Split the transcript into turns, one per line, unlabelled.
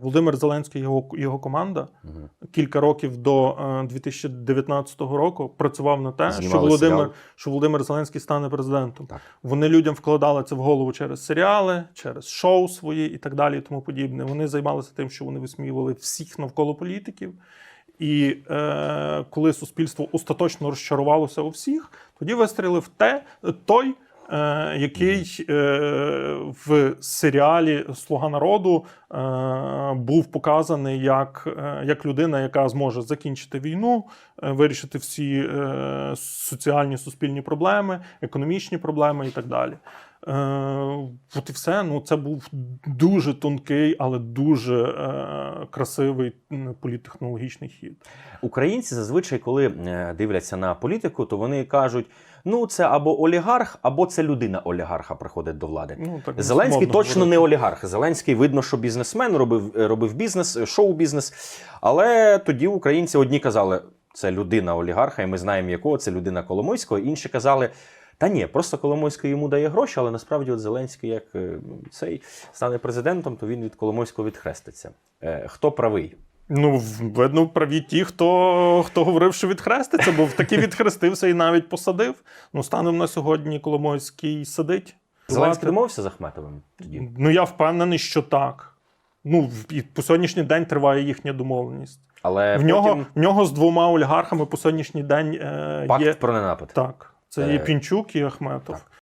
Володимир Зеленський його, його команда кілька років до е, 2019 року працював на те, що Володимир,
серіал.
що Володимир Зеленський стане президентом.
Так.
Вони людям вкладали це в голову через серіали, через шоу свої і так далі, і тому подібне. Вони займалися тим, що вони висміювали всіх навколо політиків. І е, коли суспільство остаточно розчарувалося у всіх, тоді вистрілив те, той, е, який е, в серіалі Слуга народу е, був показаний як, е, як людина, яка зможе закінчити війну, е, вирішити всі е, соціальні суспільні проблеми, економічні проблеми і так далі. Е, от і все. Ну, це був дуже тонкий, але дуже е, красивий політтехнологічний хід.
Українці зазвичай, коли е, дивляться на політику, то вони кажуть: ну це або олігарх, або це людина олігарха приходить до влади.
Ну, так
Зеленський точно не олігарх. Зеленський видно, що бізнесмен робив, е, робив бізнес, е, шоу-бізнес. Але тоді українці одні казали, це людина олігарха, і ми знаємо, якого це людина Коломойського. Інші казали. Та ні, просто Коломойський йому дає гроші, але насправді от Зеленський, як е, цей стане президентом, то він від Коломойського відхреститься. Хто правий?
Ну, видно, праві ті, хто, хто говорив, що відхреститься, бо таки відхрестився і навіть посадив. Ну, станом на сьогодні Коломойський сидить.
Зеленський домовився з Ахметовим тоді.
Ну, я впевнений, що так. Ну, і по сьогоднішній день триває їхня домовленість.
Але
В
потім
нього, в нього з двома олігархами по сьогоднішній день е,
пакт
є.
про ненапад.
Так. Це
Е,
і Пінчук, і Ахметов.
так.